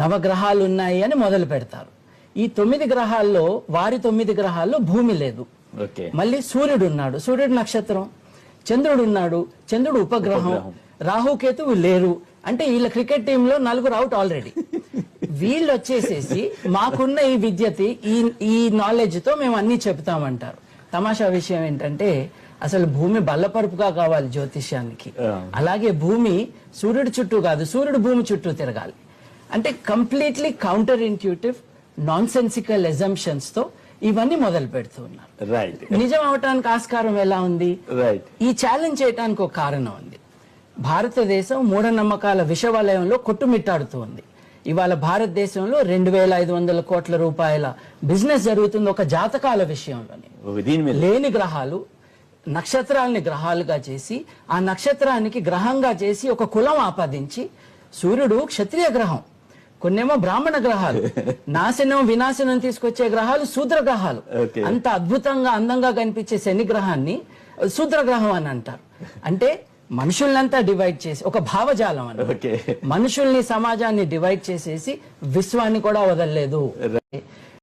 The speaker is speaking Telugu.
నవగ్రహాలు ఉన్నాయి అని మొదలు పెడతారు. ఈ తొమ్మిది గ్రహాల్లో వారి తొమ్మిది గ్రహాల్లో భూమి లేదు. మళ్ళీ సూర్యుడు ఉన్నాడు సూర్యుడు నక్షత్రం చంద్రుడు ఉన్నాడు చంద్రుడు ఉపగ్రహం రాహుకేతువు లేరు. అంటే వీళ్ళ క్రికెట్ టీంలో నలుగురు అవుట్ ఆల్రెడీ వీళ్ళు వచ్చేసేసి మాకున్న ఈ విద్యతి ఈ ఈ నాలెడ్జ్తో మేము అన్ని చెప్తామంటారు తమాషా విషయం ఏంటంటే అసలు భూమి బల్లపరుపుగా కావాలి జ్యోతిష్యానికి. అలాగే భూమి సూర్యుడు చుట్టూ కాదు సూర్యుడు భూమి చుట్టూ తిరగాలి. అంటే completely counter intuitive nonsensical ఎజంప్షన్స్తో ఇవన్నీ మొదలు పెడుతూ ఉన్నారు. రైట్ నిజం అవటానికి ఆస్కారం ఎలా ఉంది? రైట్ ఈ ఛాలెంజ్ చేయడానికి ఒక కారణం ఉంది. భారతదేశం మూఢనమ్మకాల విషవలయంలో కొట్టుమిట్టాడుతూ ఉంది. ఇవాళ భారతదేశంలో రెండు వేల ఐదు వందల కోట్ల రూపాయల బిజినెస్ జరుగుతుంది ఒక జాతకాల విషయంలోనే. లేని గ్రహాలు నక్షత్రాలని గ్రహాలుగా చేసి ఆ నక్షత్రానికి గ్రహంగా చేసి ఒక కులం ఆపాదించి సూర్యుడు క్షత్రియ గ్రహం. కొన్నేమో బ్రాహ్మణ గ్రహాలు నాశనం వినాశనం తీసుకొచ్చే గ్రహాలు శూద్ర గ్రహాలు. అంత అద్భుతంగా అందంగా కనిపించే శని గ్రహాన్ని శూద్ర గ్రహం అని అంటారు. అంటే మనుషుల్నంతా డివైడ్ చేసి ఒక భావజాలం అని. మనుషుల్ని సమాజాన్ని డివైడ్ చేసేసి విశ్వాన్ని కూడా వదలలేదు.